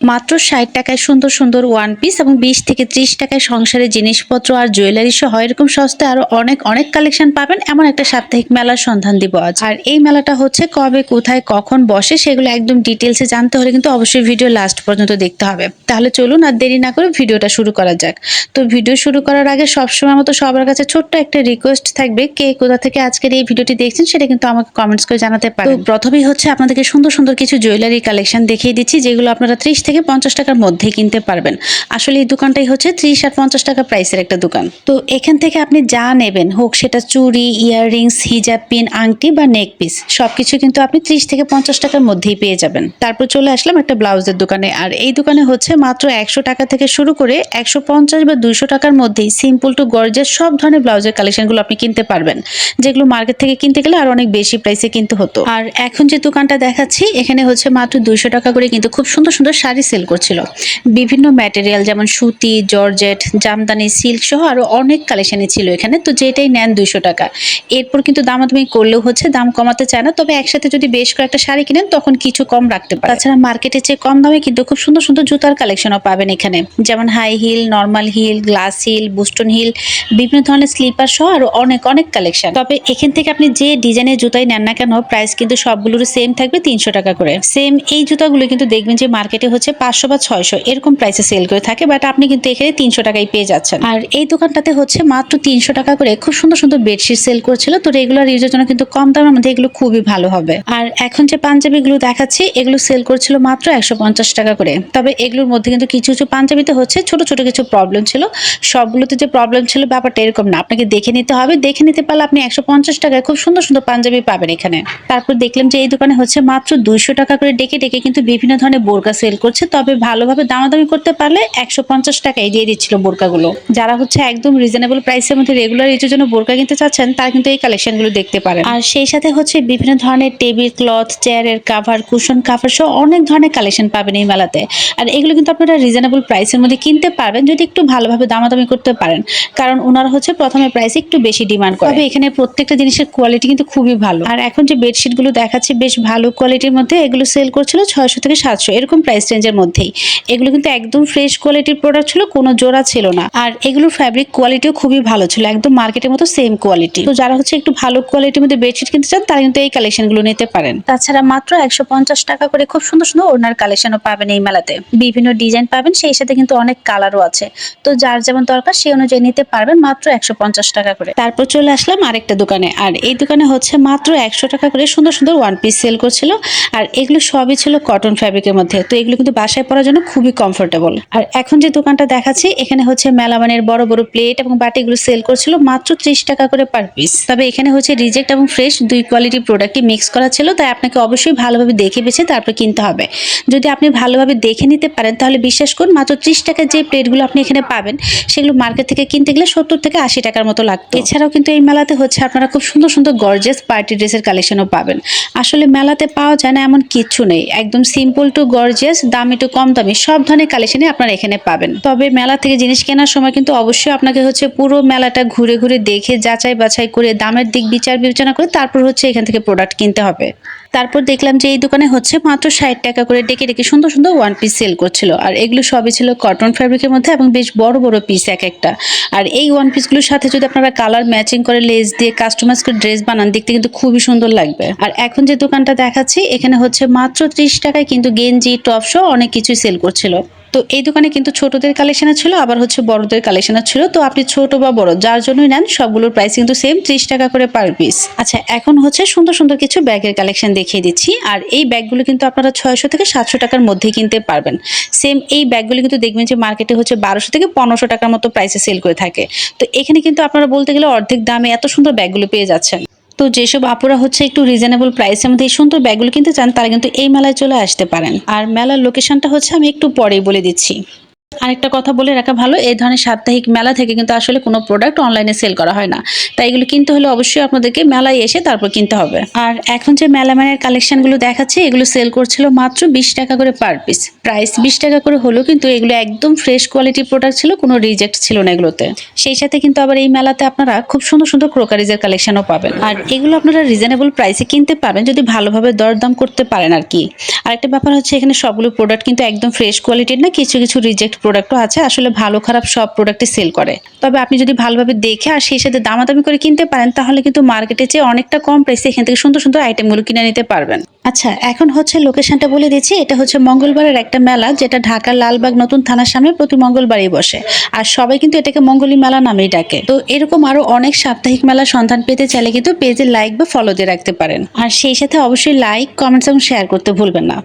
মাত্র ষাট টাকায় সুন্দর সুন্দর ওয়ান পিস এবং বিশ থেকে ত্রিশ টাকায় সংসারের জিনিসপত্র আর জুয়েলারি সহ এরকম সস্তায় আরও অনেক অনেক কালেকশন পাবেন। এমন একটা সাপ্তাহিক মেলার সন্ধান দিব আজ। আর এই মেলাটা হচ্ছে কবে কোথায় কখন বসে সেগুলো একদম ডিটেলসে জানতে হলে কিন্তু অবশ্যই ভিডিও লাস্ট পর্যন্ত দেখতে হবে। তাহলে চলুন আর দেরি না করে ভিডিওটা শুরু করা যাক। তো ভিডিও শুরু করার আগে সবসময় মতো সবার কাছে ছোট্ট একটা রিকোয়েস্ট থাকবে কে কোথা থেকে আজকের এই ভিডিওটি দেখছেন সেটা কিন্তু আমাকে কমেন্টস করে জানাতে পারেন। প্রথমেই হচ্ছে আপনাদেরকে সুন্দর সুন্দর কিছু জুয়েলারি কালেকশন দেখিয়ে দিচ্ছি যেগুলো আপনারা ত্রিশ থেকে পঞ্চাশ টাকার মধ্যে কিনতে পারবেন। আসলে এই দোকানটাই হচ্ছে ত্রিশ আর পঞ্চাশ টাকা প্রাইসের একটা দোকান। তো এখান থেকে আপনি যা নেবেন, হোক সেটা চুড়ি ইয়াররিংস হিজাব পিন আংটি বা নেক পিস সবকিছু কিন্তু আপনি ত্রিশ থেকে পঞ্চাশ টাকার মধ্যেই পেয়ে যাবেন। তারপর চলে আসলাম একটা ব্লাউজের দোকানে। আর এই দোকানে হচ্ছে মাত্র একশো টাকা থেকে শুরু করে একশো পঞ্চাশ বা দুইশো টাকার মধ্যেই সিম্পল টু গর্জের সব ধরনের ব্লাউজের কালেকশনগুলো আপনি কিনতে পারবেন। যেগুলো মার্কেট থেকে কিনতে গেলে আর অনেক বেশি প্রাইসে কিনতে হতো। আর এখন যে দোকানটা দেখাচ্ছি, এখানে হচ্ছে মাত্র দুইশো টাকা করে কিন্তু খুব সুন্দর সুন্দর শাড়ি সেল করছিল। বিভিন্ন ম্যাটেরিয়াল যেমন সুতি, জর্জেট, জামদানি, সিল্ক সহ আরও অনেক কালেকশনই ছিল এখানে। তো যেটাই নেন দুইশো টাকা। এরপর কিন্তু দামাদামি করলেও হচ্ছে, দাম কমাতে চায় না। তবে একসাথে যদি বেশ কয়েকটা শাড়ি কিনেন, তখন কিছু কম রাখতে পারে। তাছাড়া মার্কেটের চেয়ে কম দামে কিন্তু খুব সুন্দর সুন্দর জুতার কালেকশনও পাবেন এখানে। যেমন high heel normal heel glass heel বুস্টন heel বিভিন্ন ধরনের স্লিপার সহ আরও অনেক অনেক কালেকশন তবে এখান থেকে আপনি যে ডিজাইনের জুতাই নেন না কেন প্রাইস কিন্তু সবগুলোর সেম থাকবে তিনশো টাকা করে। সেম এই জুতাগুলো কিন্তু দেখবেন যে মার্কেটে হচ্ছে পাঁচশো বা ছয়শো, এরকম প্রাইসে সেল করে থাকে বাট আপনি কিন্তু এখানে তিনশো টাকায় পেয়ে যাচ্ছেন। আর এই দোকানটাতে হচ্ছে মাত্র তিনশো টাকা করে খুব সুন্দর সুন্দর বেডশিট সেল করছিল, তো রেগুলার ইউজের জন্য কিন্তু কম দামের মধ্যে এগুলো খুবই ভালো হবে। আর এখন যে পাঞ্জাবিগুলো দেখাচ্ছি, এগুলো সেল করছিল মাত্র একশো পঞ্চাশ টাকা করে। তবে এগুলোর মধ্যে কিন্তু কিছু কিছু পাঞ্জাবিতে হচ্ছে ছোট ছোট কিছু প্রবলেম ছিল। সবগুলোতে যে প্রবলেম ছিল ব্যাপারটা এরকম না, আপনাকে দেখে নিতে হবে। দেখে নিতে পারলে আপনি একশো পঞ্চাশ টাকায় খুব সুন্দর সুন্দর পাঞ্জাবি পাবেন এখানে। তারপর দেখলাম যে এই দোকানে হচ্ছে মাত্র দুইশো টাকা করে ডেকে ডেকে কিন্তু বিভিন্ন ধরনের বোরকা সেল করছে। তবে ভালোভাবে দামাদামি করতে পারলে একশো পঞ্চাশ টাকায় দিয়ে দিচ্ছিল বোরকাগুলো। যারা হচ্ছে একদম রিজনেবল প্রাইসের মধ্যে রেগুলার ইউজের জন্য বোরকা কিনতে চাচ্ছেন, তারা কিন্তু এই কালেকশনগুলো দেখতে পারেন। আর সেই সাথে হচ্ছে বিভিন্ন ধরনের টেবিল ক্লথ চেয়ারের কাভার কুশন কাভার সহ অনেক ধরনের কালেকশন পাবেন এই মেলাতে। আর এগুলো কিন্তু আপনারা রিজনেবল প্রাইসের মধ্যে কিনতে পারবেন, যদি একটু ভালোভাবে দামাদামি করতে পারেন। কারণ ওনারা হচ্ছে প্রথমে প্রাইস একটু বেশি ডিমান্ড করে। তবে এখানে প্রত্যেকটা জিনিসের কোয়ালিটি কিন্তু খুবই ভালো। আর এখন যে বেডশিটগুলো দেখাচ্ছে, বেশ ভালো কোয়ালিটির মধ্যে এগুলো সেল করছিল ছয়শো থেকে সাতশো, এরকম প্রাইস রেঞ্জের মধ্যেই। এগুলো কিন্তু একদম ফ্রেশ কোয়ালিটির প্রোডাক্ট ছিল, কোনো জোড়া ছিল না। আর এগুলোর ফ্যাব্রিক কোয়ালিটিও খুবই ভালো ছিল, একদম মার্কেটের মতো সেম কোয়ালিটি তো যারা হচ্ছে একটু ভালো কোয়ালিটির মধ্যে বেডশিট কিনতে চান, তারা কিন্তু এই কালেকশনগুলো নিতে পারেন। তাছাড়া মাত্র একশো পঞ্চাশ টাকা করে খুব সুন্দর সুন্দর ওনার কালেকশনও পাবেন এই মেলাতে। বিভিন্ন ডিজাইন পাবেন, সেই সাথে কিন্তু অনেক কালারও আছে। তো যার যেমন দরকার সেই অনুযায়ী নিতে পারবেন মাত্র একশো পঞ্চাশ টাকা করে। তারপর চলে আসলাম আরেকটা দোকানে। আর এই দোকানে হচ্ছে মাত্র একশো টাকা করে সুন্দর সুন্দর ওয়ান পিস সেল করছিল। আর এগুলো সবই ছিল কটন ফ্যাব্রিকের মধ্যে। তো এগুলো কিন্তু বাসায় পরার জন্য খুবই কমফোর্টেবল আর এখন যে দোকানটা দেখাচ্ছি, এখানে হচ্ছে মেলামানের বড় বড় প্লেট এবং বাটিগুলো সেল করছিল মাত্র ত্রিশ টাকা করে পার পিস তবে এখানে হচ্ছে রিজেক্ট এবং ফ্রেশ দুই কোয়ালিটির প্রোডাক্টই মিক্স করা ছিল, তাই আপনাকে অবশ্যই ভালোভাবে দেখে বেছে তারপর কিনতে হবে। যদি আপনি ভালোভাবে দেখে নিতে পারেন, তাহলে বিশ্বাস করুন, মাত্র ত্রিশ টাকার যে প্লেটগুলো আপনি এখানে পাবেন, সেগুলো মার্কেট থেকে কিনতে গেলে সত্তর থেকে আশি টাকার মতো লাগতো। এছাড়াও কিন্তু এই মেলাতে হচ্ছে আপনারা খুব সুন্দর সুন্দর গর্জেস পার্টি ড্রেসের কালেকশনও পাবেন। আসলে মেলাতে পাওয়া যায় না এমন কিচ্ছু নেই। একদম সিম্পল টু গর্জিয়াস দাম একটু কম দামি, সব ধরনের কালেকশনে আপনারা এখানে পাবেন। তবে মেলা থেকে জিনিস কেনার সময় কিন্তু অবশ্যই আপনাকে হচ্ছে পুরো মেলাটা ঘুরে ঘুরে দেখে যাচাই বাছাই করে, দামের দিক বিচার বিবেচনা করে তারপর হচ্ছে এখান থেকে প্রোডাক্ট কিনতে হবে। তারপর দেখলাম যে এই দোকানে হচ্ছে মাত্র ষাট টাকা করে ডেকে ডেকে সুন্দর সুন্দর ওয়ান পিস সেল করছিল। আর এগুলো সবই ছিল কটন ফ্যাব্রিকের মধ্যে এবং বেশ বড় বড় পিস এক একটা। আর এই ওয়ান পিসগুলোর সাথে যদি আপনারা কালার ম্যাচিং করে লেস দিয়ে কাস্টমাইজ করে ড্রেস বানান, দেখতে কিন্তু খুবই সুন্দর লাগবে। আর এখন যে দোকানটা দেখাচ্ছি, এখানে হচ্ছে মাত্র ত্রিশ টাকায় কিন্তু গেঞ্জি টপ সহ অনেক কিছুই সেল করছিল। তো এই দোকানে কিন্তু ছোটদের কালেকশনে ছিল, আবার হচ্ছে বড়দের কালেকশনে ছিল। তো আপনি ছোট বা বড়, যার জন্যই নেন, সবগুলোর প্রাইস কিন্তু সেম ত্রিশ টাকা করে পার পিস আচ্ছা এখন হচ্ছে সুন্দর সুন্দর কিছু ব্যাগের কালেকশন দেখিয়ে দিচ্ছি। আর এই ব্যাগগুলো কিন্তু আপনারা ছয়শো থেকে সাতশো টাকার মধ্যেই কিনতে পারবেন। সেম এই ব্যাগগুলো কিন্তু দেখবেন যে মার্কেটে হচ্ছে বারোশো থেকে পনেরোশো টাকার মতো প্রাইসে সেল করে থাকে। তো এখানে কিন্তু আপনারা বলতে গেলে অর্ধেক দামে এত সুন্দর ব্যাগগুলো পেয়ে যাচ্ছেন। তো যেসব আপুরা হচ্ছে একটু রিজনেবল প্রাইসের মধ্যে এই সুন্দর ব্যাগগুলো কিন্তু চান, তারা কিন্তু এই মেলায় চলে আসতে পারেন। আর মেলার লোকেশনটা হচ্ছে আমি একটু পরেই বলে দিচ্ছি। আরেকটা কথা বলে রাখা ভালো, এই ধরনের সাপ্তাহিক মেলা থেকে কিন্তু আসলে কোনো প্রোডাক্ট অনলাইনে সেল করা হয় না। তাই এগুলো কিনতে হলে অবশ্যই আপনাদেরকে মেলায় এসে তারপর কিনতে হবে। আর এখন যে মেলামানের কালেকশনগুলো দেখাচ্ছে, এগুলো সেল করছিল মাত্র বিশ টাকা করে পার পিস প্রাইস বিশ টাকা করে হলেও কিন্তু এগুলো একদম ফ্রেশ কোয়ালিটির প্রোডাক্ট ছিল, কোনো রিজেক্ট ছিল না এগুলোতে। সেই সাথে কিন্তু আবার এই মেলাতে আপনারা খুব সুন্দর সুন্দর ক্রোকারিজের কালেকশনও পাবেন। আর এগুলো আপনারা রিজনেবল প্রাইসে কিনতে পারবেন যদি ভালোভাবে দরদাম করতে পারেন আর কি। আরেকটা ব্যাপার হচ্ছে এখানে সবগুলো প্রোডাক্ট কিন্তু একদম ফ্রেশ কোয়ালিটির না, কিছু কিছু রিজেক্ট প্রোডাক্টও আছে, আসলে ভালো খারাপ সব প্রোডাক্টই সেল করে। তবে আপনি যদি ভালোভাবে দেখে আর সেই সাথে দামাদামি করে কিনতে পারেন, তাহলে কিন্তু মার্কেটে চেয়ে অনেকটা কম প্রাইসে এখান থেকে সুন্দর সুন্দর আইটেমগুলো কিনে নিতে পারবেন। আচ্ছা এখন হচ্ছে লোকেশনটা বলে দিচ্ছি, এটা হচ্ছে মঙ্গলবারের একটা মেলা, যেটা ঢাকার লালবাগ নতুন থানার সামনে প্রতি মঙ্গলবারই বসে। আর সবাই কিন্তু এটাকে মঙ্গলী মেলা নামেই ডাকে। তো এরকম আরও অনেক সাপ্তাহিক মেলার সন্ধান পেতে চাইলে কিন্তু পেজে লাইক বা ফলো দিয়ে রাখতে পারেন। আর সেই সাথে অবশ্যই লাইক কমেন্টস এবং শেয়ার করতে ভুলবেন না।